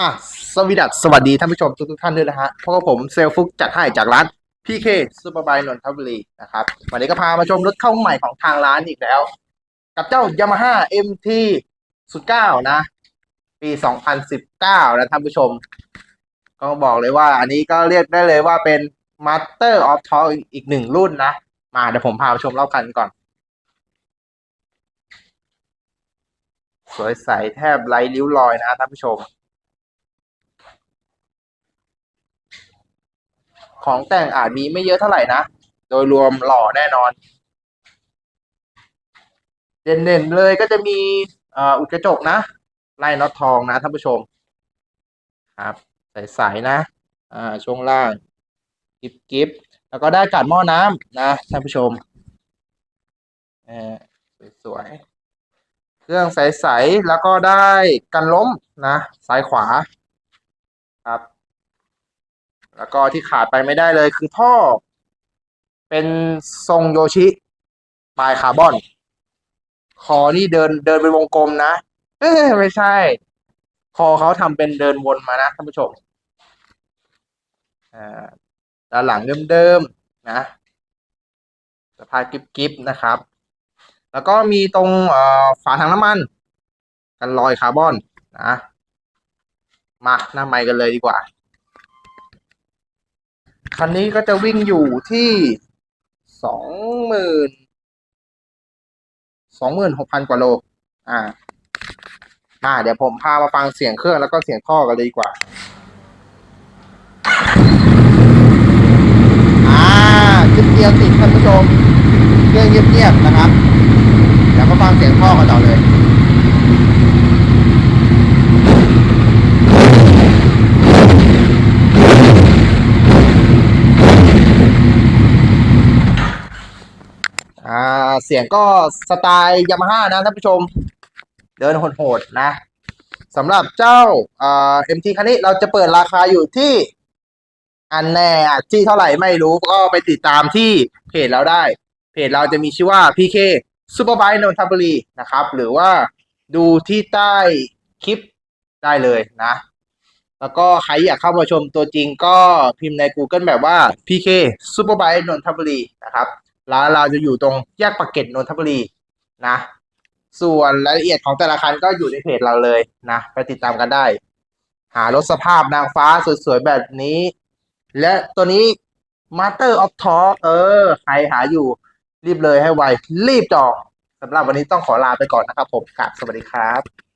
อะสวัสดีสวัสดีท่านผู้ชมทุกๆท่านด้วยนะฮะเพราะว่าผมเซลฟุกจัดให้จากร้าน PK ซูเปอร์ไบนนทบุรีนะครับ วันนี้ก็พามาชมรถเข้าใหม่ของทางร้านอีกแล้ว กับเจ้า Yamaha MT 09นะ ปี2019นสิบเก้านะท่านผู้ชม ก็บอกเลยว่าอันนี้ก็เรียกได้เลยว่าเป็น Master of Talk อีกหนึ่งรุ่นนะ มาเดี๋ยวผมพามาชมรอบคันก่อน สวยใสแทบไร้ริ้วรอยนะท่านผู้ชม ของแต่งอาจมีไม่เยอะเท่าไหร่นะ โดยรวมหล่อแน่นอน เด่นๆเลยก็จะมีอุดกระจกนะ ไล่น็อตทองนะท่านผู้ชม ครับใสๆนะ อ่าช่วงล่างกิบกิบแล้วก็ได้กัดหม้อน้ำนะท่านผู้ชมเออสวยๆเครื่องใสๆแล้วก็ได้กันล้มนะ ซ้ายขวาครับ แล้วก็ที่ขาดไปไม่ได้เลยคือท่อ เป็นทรงโยชิปลายคาร์บอน คอนี่เดินเดินเป็นวงกลมนะเอ้ไม่ใช่ คอเขาทำเป็นเดินวนมานะท่านผู้ชมอ่าด้านหลังเดิมๆนะสภาพกิบๆนะครับ แล้วก็มีตรงฝาถังน้ำมัน กันรอยคาร์บอนนะ มาหน้าไมกันเลยดีกว่า คันนี้ก็จะวิ่งอยู่ที่สองหมื่นสองหมื่นหกพันกว่าโล อ่า อ่า เดี๋ยวผมพามาฟังเสียงเครื่องแล้วก็เสียงท่อกันเลยดีกว่า อ่าขึ้นเกียร์ติดท่านผู้ชม เครื่องเงียบๆนะครับ เดี๋ยวมาฟังเสียงท่อกันต่อเลยาเสียงก็สไตล์ยามาฮ่านะท่านผู้ชม เดินโหดๆนะสำหรับเจ้าเอ่า MT คันนี้เราจะเปิดราคาอยู่ที่ อันแน่ที่เท่าไหร่ไม่รู้ก็ไปติดตามที่เพจเราได้ เพจเราจะมีชื่อว่า PK Superbike นนทบุรีนะครับ หรือว่าดูที่ใต้คลิปได้เลยนะ แล้วก็ใครอยากเข้ามาชมตัวจริงก็พิมพ์ใน Google แบบว่า PK Superbike นนทบุรีนะครับ ร้านเราจะอยู่ตรงแยกปากเกร็ดนนทบุรีนะ ส่วนรายละเอียดของแต่ละคันก็อยู่ในเพจเราเลยนะไปติดตามกันได้ หารถสภาพนางฟ้าสวยๆแบบนี้ และตัวนี้ Master of Talk เออ ใครหาอยู่รีบเลยให้ไว รีบจองสำหรับวันนี้ต้องขอลาไปก่อนนะครับผมครับสวัสดีครับ